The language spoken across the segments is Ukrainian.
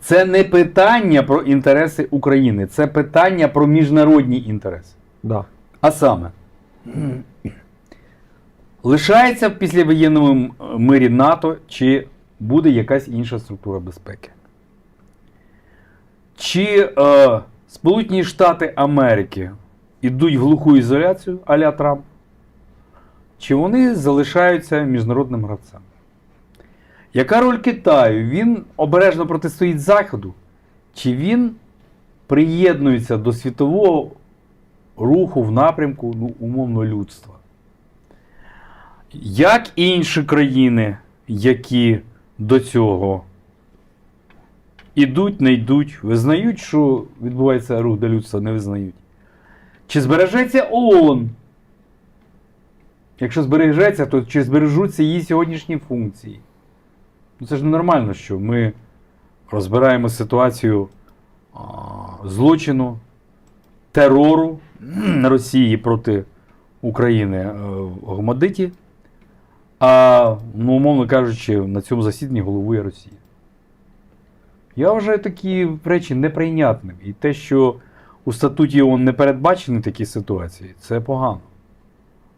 це не питання про інтереси України, це питання про міжнародні інтереси. Да. А саме, лишається в післявоєнному мирі НАТО чи буде якась інша структура безпеки? Чи е, Сполучені Штати Америки йдуть в глуху ізоляцію а-ля Трамп? Чи вони залишаються міжнародним гравцем? Яка роль Китаю? Він обережно протистоїть Заходу? Чи він приєднується до світового руху в напрямку ну, умовно людства? Як інші країни, які до цього ідуть, не йдуть, визнають, що відбувається рух до людства, не визнають? Чи збережеться ООН? Якщо збережеться, то чи збережуться її сьогоднішні функції? Ну це ж ненормально, що ми розбираємо ситуацію злочину, терору Росії проти України е, в Гомадиті, а, ну, умовно кажучи, на цьому засіданні головує Росія. Я вважаю такі речі неприйнятними. І те, що у статуті ООН не передбачені такі ситуації, це погано.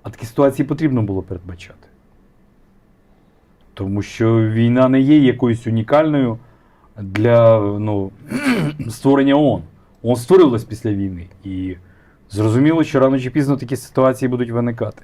А такі ситуації потрібно було передбачати. Тому що війна не є якоюсь унікальною для ну, створення ООН. ООН створилась після війни. І зрозуміло, що рано чи пізно такі ситуації будуть виникати.